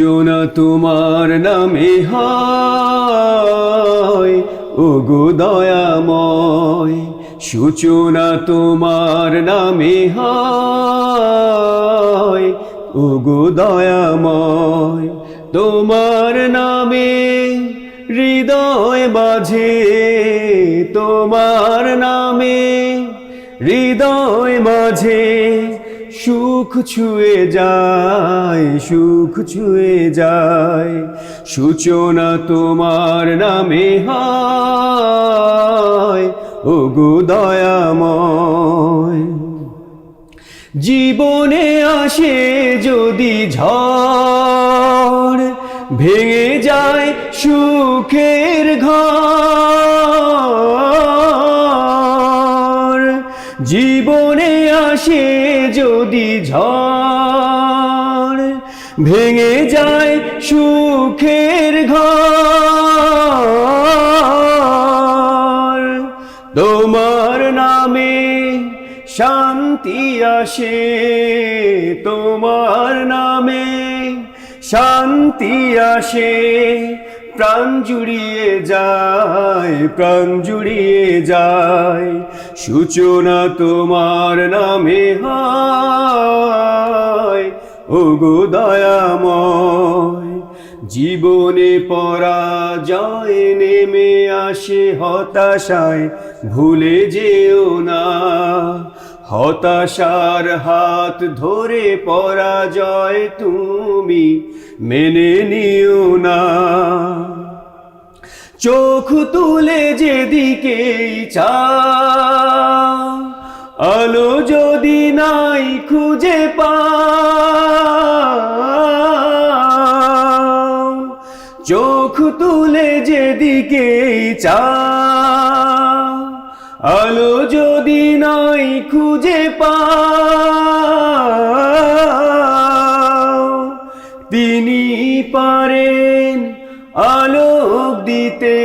সোনা তোমার নামে হয় ও গো দয়াময়। সূচনা তোমার নামে হয় ও গো দয়াময়। তোমার নামে হৃদয় বাজে তোমার নামে হৃদয় মাঝে সুখ ছুঁয়ে যায়, সুখ ছুঁয়ে যায়। সূচনা তোমার নামে হয় ও গো জীবনে আসে যদি ঝড়, ভেঙে যায় সুখের ঘর। জীবনে আসে যদি ঝড়, ভেঙে যায় সুখের ঘর। তোমার নামে শান্তি আসে, তোমার নামে শান্তি আসে প্রাণ জুড়িয়ে যায়, প্রাণ জুড়িয়ে যায়। সূচনা তোমার নামে হয় ও গো দয়াময়। জীবনে পরাজয় নেমে আসে হতাশায়, ভুলে যেও না। হতাশার হাত ধরে পরাজয় তুমি মেনে নিও না। চোখ তুলে যেদিকেই চাও, আলো যদি নাই খুঁজে পাও, চোখ তুলে যেদিকেই চাও আলো যদি নাই খুঁজে পাও, তিনি পারেন আলোক দিতে,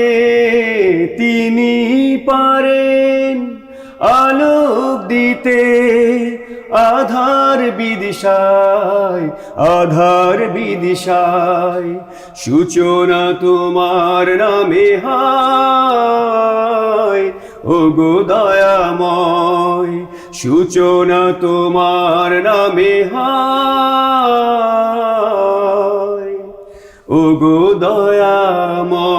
তিনি পারেন আলোক দিতে। আধার বিদিশায় আধার বিদিশায় সূচনা তোমার নামে হয়। ও গো দয়াময় সূচনা তোমার নামে হয়। ওগো দয়াময়